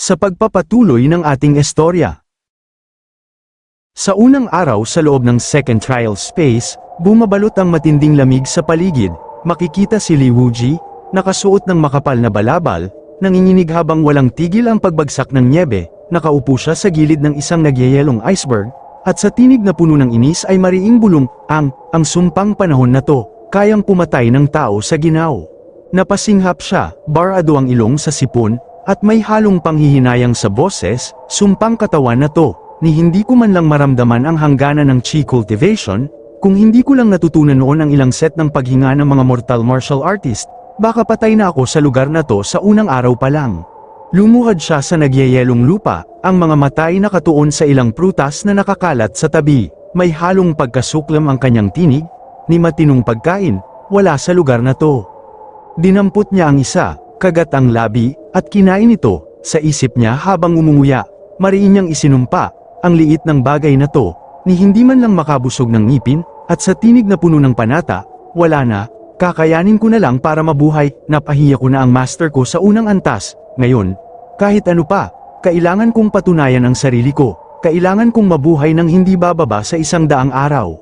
sa pagpapatuloy ng ating istorya. Sa unang araw sa loob ng second trial space, bumabalot ang matinding lamig sa paligid, makikita si Li Wuji, nakasuot ng makapal na balabal, nanginginig habang walang tigil ang pagbagsak ng nyebe, nakaupo siya sa gilid ng isang nagyayelong iceberg, at sa tinig na puno ng inis ay mariing bulong, ang, ang sumpang panahon na to, kayang pumatay ng tao sa ginaw. Napasinghap siya, barado ang ilong sa sipon, at may halong panghihinayang sa boses, sumpang katawan na to, ni hindi ko man lang maramdaman ang hangganan ng chi cultivation, kung hindi ko lang natutunan noon ang ilang set ng paghinga ng mga mortal martial artist, baka patay na ako sa lugar na to sa unang araw pa lang. Lumuhad siya sa nagyayelong lupa, ang mga mata ay nakatuon sa ilang prutas na nakakalat sa tabi, may halong pagkasuklam ang kanyang tinig, ni matinong pagkain, wala sa lugar na to. Dinampot niya ang isa, kagat ang labi, at kinain ito, sa isip niya habang umunguya, mariin niyang isinumpa, ang liit ng bagay na to, ni hindi man lang makabusog ng ngipin, at sa tinig na puno ng panata, wala na, kakayanin ko na lang para mabuhay, napahiya ko na ang master ko sa unang antas, ngayon, kahit ano pa, kailangan kong patunayan ang sarili ko, kailangan kong mabuhay ng hindi bababa sa isang daang araw.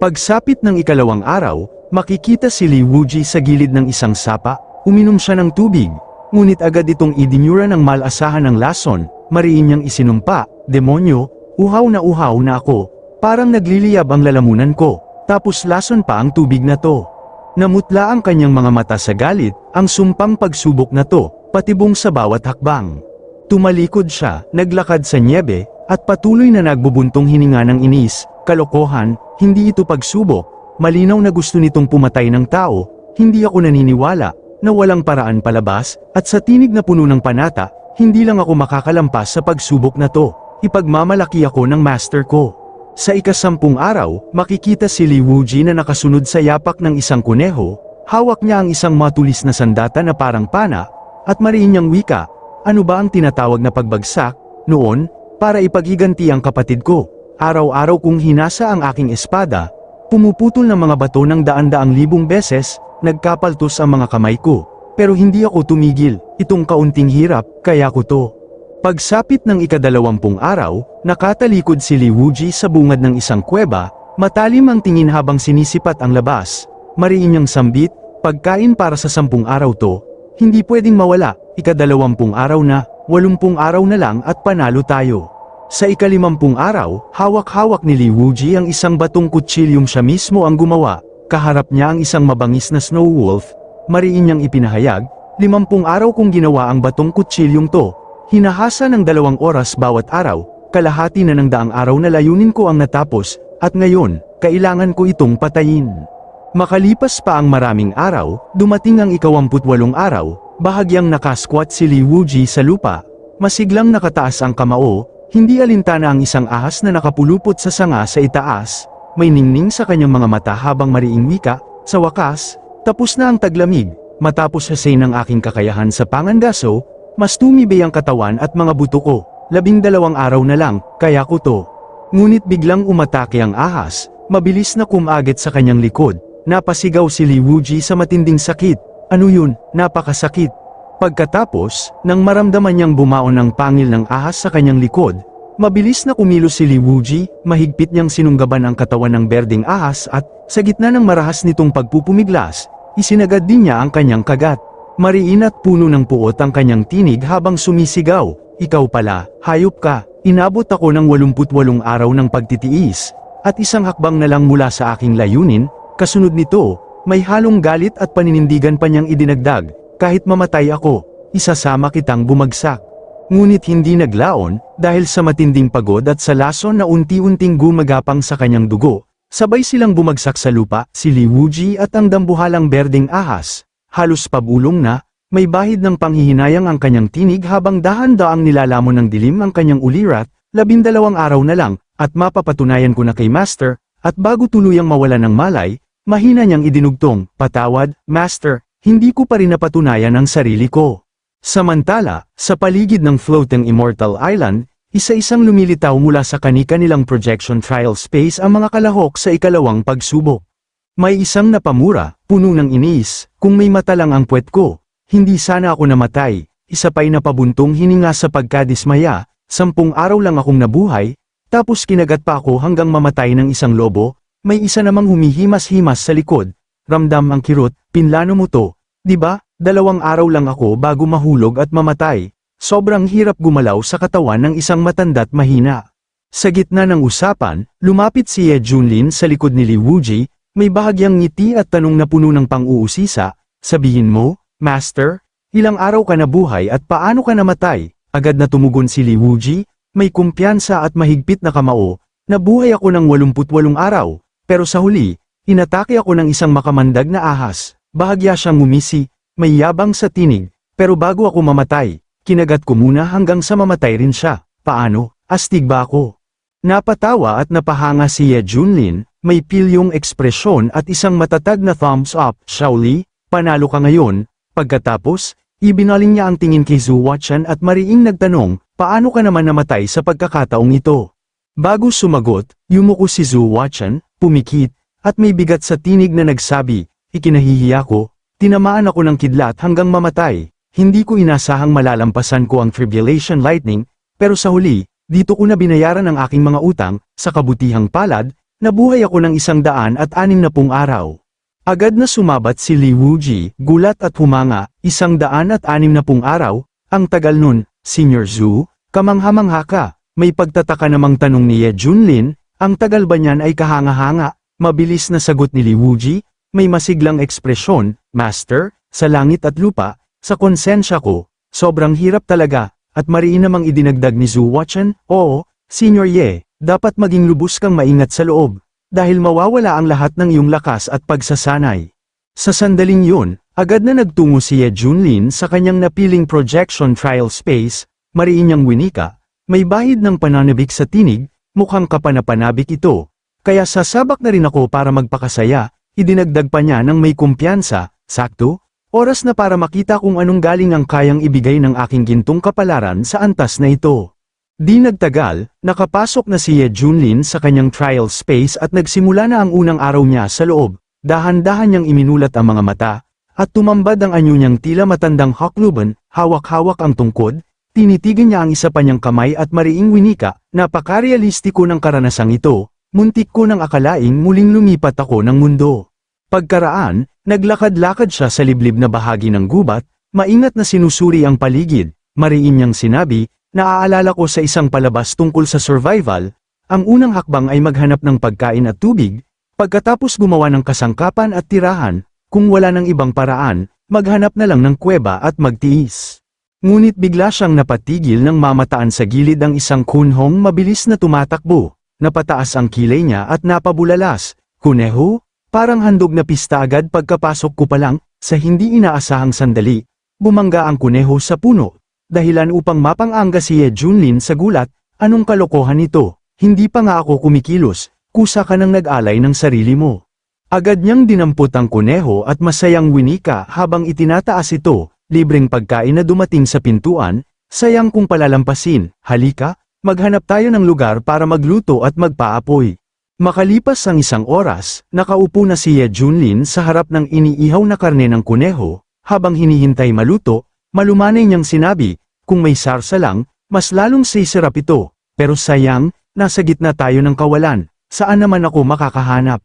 Pagsapit ng ikalawang araw, makikita si Li Wuji sa gilid ng isang sapa, uminom siya ng tubig, ngunit agad itong idinura ng malasahan ng lason, mariin niyang isinumpa, demonyo, uhaw na uhaw na ako, parang nagliliyab ang lalamunan ko, tapos lason pa ang tubig na to. Namutla ang kanyang mga mata sa galit, ang sumpang pagsubok na to, patibong sa bawat hakbang. Tumalikod siya, naglakad sa nyebe, at patuloy na nagbubuntong hininga ng inis, kalokohan, hindi ito pagsubok, malinaw na gusto nitong pumatay ng tao, hindi ako naniniwala, na walang paraan palabas, at sa tinig na puno ng panata, hindi lang ako makakalampas sa pagsubok na to, ipagmamalaki ako ng master ko. Sa ikasampung araw, makikita si Li Wuji na nakasunod sa yapak ng isang kuneho, hawak niya ang isang matulis na sandata na parang pana, at mariin niyang wika, ano ba ang tinatawag na pagbagsak, noon, para ipagiganti ang kapatid ko. Araw-araw kong hinasa ang aking espada, pumuputol ng mga bato ng daan-daang libong beses, nagkapaltos ang mga kamay ko. Pero hindi ako tumigil, itong kaunting hirap, kaya ko to. Pagsapit ng ikadalawampung araw, nakatalikod si Li Wuji sa bungad ng isang kuweba, matalim ang tingin habang sinisipat ang labas. Mariin niyang sambit, pagkain para sa sampung araw to, hindi pwedeng mawala, ikadalawampung araw na, walumpung araw na lang at panalo tayo. Sa ikalimampung araw, hawak-hawak ni Li Wuji ang isang batong kutsilyong siya mismo ang gumawa, kaharap niya ang isang mabangis na snow wolf, mariin niyang ipinahayag, limampung araw kong ginawa ang batong kutsilyong to, hinahasa ng dalawang oras bawat araw, kalahati na ng daang araw na layunin ko ang natapos, at ngayon, kailangan ko itong patayin. Makalipas pa ang maraming araw, dumating ang ikawamputwalong araw, bahagyang nakasquat si Li Wuji sa lupa, masiglang nakataas ang kamao, hindi alintana ang isang ahas na nakapulupot sa sanga sa itaas, may ningning sa kanyang mga mata habang mariing wika, sa wakas, tapos na ang taglamig, matapos hasain ng aking kakayahan sa pangandaso, mas tumibay ang katawan at mga buto ko, labing dalawang araw na lang, kaya ko to. Ngunit biglang umatake ang ahas, mabilis na kumagit sa kanyang likod, napasigaw si Li Wuji sa matinding sakit, ano yun, napakasakit. Pagkatapos, nang maramdaman niyang bumaon ng pangil ng ahas sa kanyang likod, mabilis na kumilos si Li Wuji, mahigpit niyang sinunggaban ang katawan ng berdeng ahas at, sa gitna ng marahas nitong pagpupumiglas, isinagad din niya ang kanyang kagat. Mariin at puno ng puot ang kanyang tinig habang sumisigaw, ikaw pala, hayop ka, inabot ako ng 88 araw ng pagtitiis, at isang hakbang na lang mula sa aking layunin, kasunod nito, may halong galit at paninindigan pa niyang idinagdag, kahit mamatay ako, isasama kitang bumagsak. Ngunit hindi naglaon, dahil sa matinding pagod at sa lason na unti-unting gumagapang sa kanyang dugo, sabay silang bumagsak sa lupa, si Li Wuji at ang dambuhalang berdeng ahas, halos pabulong na, may bahid ng panghihinayang ang kanyang tinig habang dahan-daang nilalamon ng dilim ang kanyang ulirat, labindalawang araw na lang, at mapapatunayan ko na kay Master, at bago tuluyang mawala ng malay, mahina niyang idinugtong, patawad, Master, hindi ko pa rin napatunayan ang sarili ko. Samantala, sa paligid ng floating Immortal Island, isa-isang lumilitaw mula sa kani-kanilang projection trial space ang mga kalahok sa ikalawang pagsubok. May isang napamura, puno ng inis, kung may mata lang ang puwet ko, hindi sana ako namatay, isa pa'y napabuntong hininga sa pagkadismaya, sampung araw lang akong nabuhay, tapos kinagat pa ako hanggang mamatay ng isang lobo, may isa namang humihimas-himas sa likod, ramdam ang kirot, pinlano mo to, di ba? Dalawang araw lang ako bago mahulog at mamatay. Sobrang hirap gumalaw sa katawan ng isang matanda't mahina. Sa gitna ng usapan, lumapit si Ye Junlin sa likod ni Li Wuji, may bahagyang ngiti at tanong na puno ng pang-uusisa, sabihin mo, Master, ilang araw ka nabuhay at paano ka namatay? Agad na tumugon si Li Wuji, may kumpiyansa at mahigpit na kamao, nabuhay ako ng 88 araw, pero sa huli, inatake ako ng isang makamandag na ahas, bahagya siyang ngumisi, may yabang sa tinig, pero bago ako mamatay, kinagat ko muna hanggang sa mamatay rin siya. Paano? Astig ba ako? Napatawa at napahanga si Ye Junlin, may pilyong ekspresyon at isang matatag na thumbs up. Shaoli, panalo ka ngayon. Pagkatapos, ibinaling niya ang tingin kay Zhu Watchan at mariing nagtanong, paano ka naman namatay sa pagkakataong ito? Bago sumagot, yumuko si Zhu Watchan, pumikit, at may bigat sa tinig na nagsabi, ikinahihiya ko, Tinamaan ako ng kidlat hanggang mamatay. Hindi ko inasahang malalampasan ko ang tribulation lightning, pero sa huli, dito ko na binayaran ang aking mga utang, sa kabutihang palad, nabuhay ako ng isang daan at anim na pung araw. Agad na sumabat si Li Wuji, gulat at humanga, isang daan at anim na pung araw, ang tagal nun, Senior Zhu, kamangha-mangha ka, may pagtataka namang tanong ni Ye Junlin, ang tagal ba niyan ay kahanga-hanga, mabilis na sagot ni Li Wuji, may masiglang ekspresyon, Master, sa langit at lupa, sa konsensya ko, sobrang hirap talaga, at mariin namang idinagdag ni Zhu Watchen, oo, Senior Ye, dapat maging lubos kang maingat sa loob, dahil mawawala ang lahat ng iyong lakas at pagsasanay. Sa sandaling yun, agad na nagtungo si Ye Junlin sa kanyang napiling projection trial space, mariin niyang winika, may bahid ng pananabik sa tinig, mukhang kapanapanabik ito, kaya sasabak na rin ako para magpakasaya, Idinagdag pa niya ng may kumpiyansa, sakto, oras na para makita kung anong galing ang kayang ibigay ng aking gintong kapalaran sa antas na ito. Di nagtagal, nakapasok na si Ye Junlin sa kanyang trial space at nagsimula na ang unang araw niya sa loob, dahan-dahan niyang iminulat ang mga mata, at tumambad ang anyo niyang tila matandang hakluban, hawak-hawak ang tungkod, tinitigan niya ang isa pa niyang kamay at mariing winika, napakarealistiko ng karanasang ito, Muntik ko nang akalaing muling lumipat ako ng mundo. Pagkaraan, naglakad-lakad siya sa liblib na bahagi ng gubat, maingat na sinusuri ang paligid, mariin niyang sinabi, naaalala ko sa isang palabas tungkol sa survival, ang unang hakbang ay maghanap ng pagkain at tubig, pagkatapos gumawa ng kasangkapan at tirahan, kung wala ng ibang paraan, maghanap na lang ng kuweba at magtiis. Ngunit bigla siyang napatigil nang mamataan sa gilid ang isang kunhong mabilis na tumatakbo napataas ang kilay niya at napabulalas, kuneho, parang handog na pista agad pagkapasok ko pa lang, sa hindi inaasahang sandali, bumangga ang kuneho sa puno, dahilan upang mapanganga si Ye Junlin sa gulat, anong kalokohan ito, hindi pa nga ako kumikilos, kusa ka nang nag-alay ng sarili mo. Agad niyang dinampot ang kuneho at masayang winika habang itinataas ito, libreng pagkain na dumating sa pintuan, sayang kung palalampasin, halika, Maghanap tayo ng lugar para magluto at magpaapoy. Makalipas ang isang oras, nakaupo na si Ye Junlin sa harap ng iniihaw na karne ng kuneho, habang hinihintay maluto, malumanay niyang sinabi, kung may sarsa lang, mas lalong sisirap ito, pero sayang, nasa gitna tayo ng kawalan, saan naman ako makakahanap?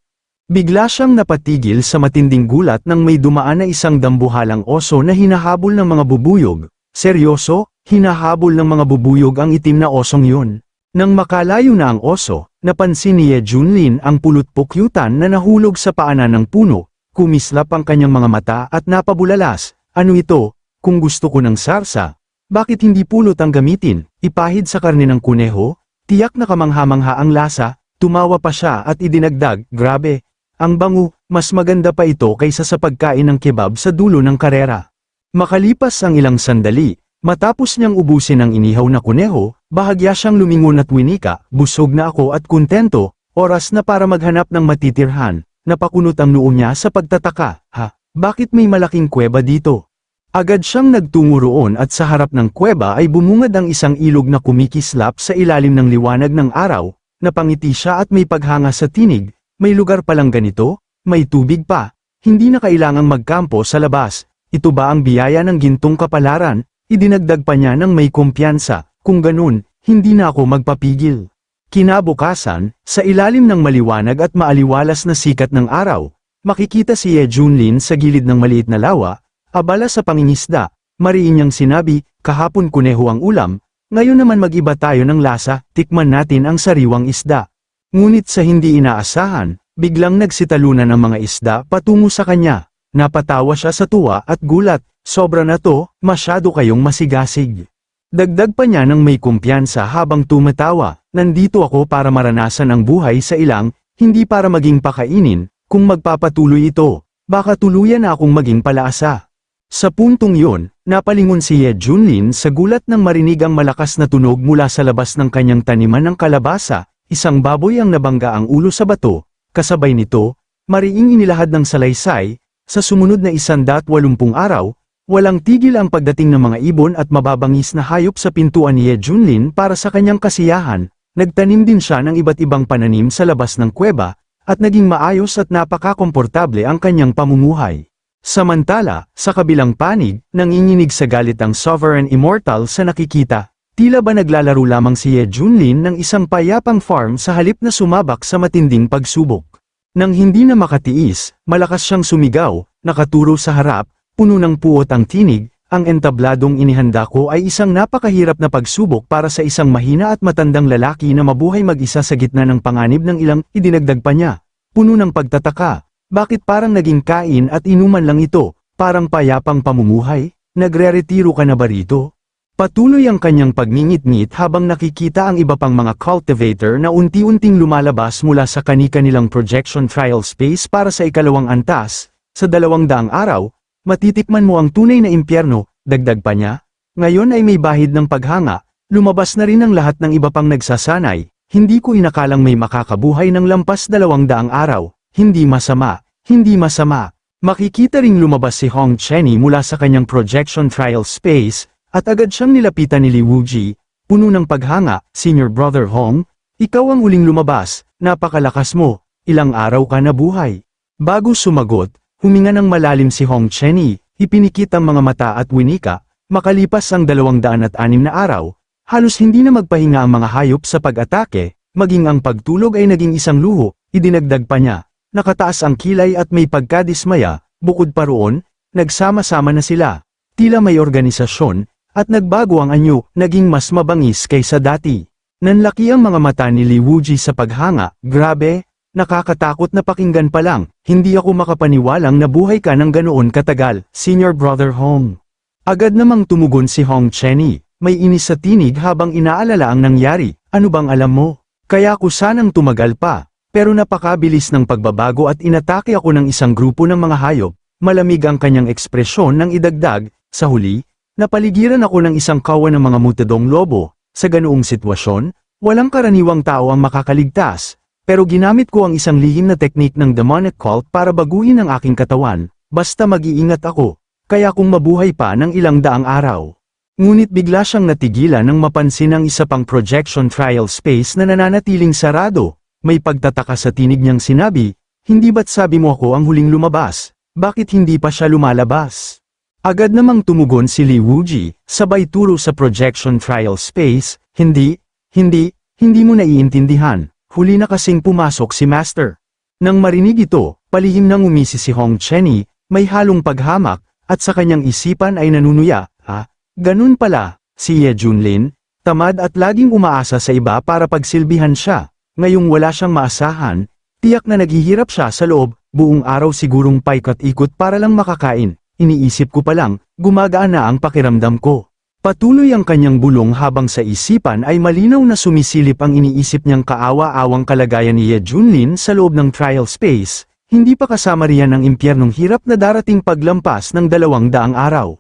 Bigla siyang napatigil sa matinding gulat nang may dumaan na isang dambuhalang oso na hinahabol ng mga bubuyog. Seryoso, Hinahabol ng mga bubuyog ang itim na osong yun. Nang makalayo na ang oso, napansin ni Ye Junlin ang pulot-pukyutan na nahulog sa paanan ng puno, kumislap ang kanyang mga mata at napabulalas, ano ito, kung gusto ko ng sarsa, bakit hindi pulot ang gamitin, ipahid sa karne ng kuneho, tiyak na kamangha-mangha ang lasa, tumawa pa siya at idinagdag, grabe, ang bango, mas maganda pa ito kaysa sa pagkain ng kebab sa dulo ng karera. Makalipas ang ilang sandali, Matapos niyang ubusin ang inihaw na kuneho, bahagya siyang lumingon at winika, busog na ako at kontento, oras na para maghanap ng matitirhan, napakunot ang noo niya sa pagtataka, ha, bakit may malaking kuweba dito? Agad siyang nagtungo roon at sa harap ng kuweba ay bumungad ang isang ilog na kumikislap sa ilalim ng liwanag ng araw, napangiti siya at may paghanga sa tinig, may lugar palang ganito, may tubig pa, hindi na kailangang magkampo sa labas, ito ba ang biyaya ng gintong kapalaran, idinagdag pa niya ng may kumpiyansa, kung ganun, hindi na ako magpapigil. Kinabukasan, sa ilalim ng maliwanag at maaliwalas na sikat ng araw, makikita si Ye Junlin sa gilid ng maliit na lawa, abala sa pangingisda, mariin niyang sinabi, kahapon kuneho ang ulam, ngayon naman mag-iba tayo ng lasa, tikman natin ang sariwang isda. Ngunit sa hindi inaasahan, biglang nagsitalunan ang mga isda patungo sa kanya. Napatawa siya sa tuwa at gulat, sobra na to, masyado kayong masigasig. Dagdag pa niya ng may kumpiyansa habang tumatawa, nandito ako para maranasan ang buhay sa ilang, hindi para maging pakainin, kung magpapatuloy ito, baka tuluyan na akong maging palaasa. Sa puntong yun, napalingon si Ye Junlin sa gulat ng marinig ang malakas na tunog mula sa labas ng kanyang taniman ng kalabasa, isang baboy ang nabangga ang ulo sa bato, kasabay nito, mariing inilahad ng salaysay, sa sumunod na isandaat-walumpung araw, walang tigil ang pagdating ng mga ibon at mababangis na hayop sa pintuan ni Ye Junlin para sa kanyang kasiyahan, nagtanim din siya ng iba't ibang pananim sa labas ng kuweba, at naging maayos at napakakomportable ang kanyang pamumuhay. Samantala, sa kabilang panig, nanginginig sa galit ang Sovereign Immortal sa nakikita, tila ba naglalaro lamang si Ye Junlin ng isang payapang farm sa halip na sumabak sa matinding pagsubok. Nang hindi na makatiis, malakas siyang sumigaw, nakaturo sa harap, puno ng puot ang tinig, ang entabladong inihanda ko ay isang napakahirap na pagsubok para sa isang mahina at matandang lalaki na mabuhay mag-isa sa gitna ng panganib ng ilang, idinagdag pa niya. Puno ng pagtataka, bakit parang naging kain at inuman lang ito, parang payapang pamumuhay? Nagre-retiro ka na ba rito? Patuloy ang kanyang pagngingit-ngit habang nakikita ang iba pang mga cultivator na unti-unting lumalabas mula sa kani-kanilang projection trial space para sa ikalawang antas, sa dalawang daang araw, matitikman mo ang tunay na impyerno, dagdag pa niya. Ngayon ay may bahid ng paghanga, lumabas na rin ang lahat ng iba pang nagsasanay, hindi ko inakalang may makakabuhay ng lampas dalawang daang araw, hindi masama, hindi masama. Makikita ring lumabas si Hong Chenny mula sa kanyang projection trial space, at agad siyang nilapitan ni Li Wuji, puno ng paghanga, Senior Brother Hong, ikaw ang uling lumabas, napakalakas mo, ilang araw ka na buhay. Bago sumagot, huminga ng malalim si Hong Chenny, ipinikit ang mga mata at winika, makalipas ang dalawang daan at anim na araw, halos hindi na magpahinga ang mga hayop sa pag-atake, maging ang pagtulog ay naging isang luho, idinagdag pa niya. Nakataas ang kilay at may pagkadismaya, bukod pa roon, nagsama-sama na sila. Tila may organisasyon, at nagbago ang anyo, naging mas mabangis kaysa dati. Nanlaki ang mga mata ni Li Wuji sa paghanga, grabe, nakakatakot na pakinggan pa lang, hindi ako makapaniwalang nabuhay ka ng ganoon katagal, Senior Brother Hong. Agad namang tumugon si Hong Chenny, may inis sa tinig habang inaalala ang nangyari, ano bang alam mo? Kaya ko sanang tumagal pa, pero napakabilis ng pagbabago at inatake ako ng isang grupo ng mga hayop, malamig ang kanyang ekspresyon nang idagdag, sa huli, napaligiran ako ng isang kawan ng mga mutadong lobo, sa ganoong sitwasyon, walang karaniwang tao ang makakaligtas, pero ginamit ko ang isang lihim na teknik ng demonic cult para baguhin ang aking katawan, basta mag-iingat ako, kaya kung mabuhay pa ng ilang daang araw. Ngunit bigla siyang natigilan nang mapansin ang isa pang projection trial space na nananatiling sarado, may pagtataka sa tinig niyang sinabi, hindi ba't sabi mo ako ang huling lumabas, bakit hindi pa siya lumalabas? Agad namang tumugon si Li Wuji, sabay turo sa projection trial space, hindi, hindi, hindi mo naiintindihan, huli na kasing pumasok si Master. Nang marinig ito, palihim nang umisi si Hong Chenny, may halong paghamak, at sa kanyang isipan ay nanunuya, ha, ganun pala, si Ye Junlin, tamad at laging umaasa sa iba para pagsilbihan siya. Ngayong wala siyang maasahan, tiyak na naghihirap siya sa loob, buong araw sigurong paikot-ikot para lang makakain, iniisip ko pa lang, gumagaan na ang pakiramdam ko. Patuloy ang kanyang bulong habang sa isipan ay malinaw na sumisilip ang iniisip niyang kaawa-awang kalagayan ni Ye Junlin sa loob ng trial space, hindi pa kasama riyan ang impyernong hirap na darating paglampas ng dalawang daang araw.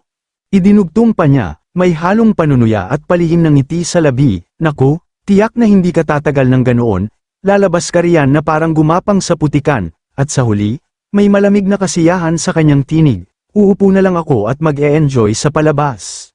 Idinugtong pa niya, may halong panunuya at palihim ng ngiti sa labi, naku, Tiyak na hindi ka tatagal ng ganoon, lalabas ka riyan na parang gumapang sa putikan, at sa huli, may malamig na kasiyahan sa kanyang tinig, uupo na lang ako at mag-e-enjoy sa palabas.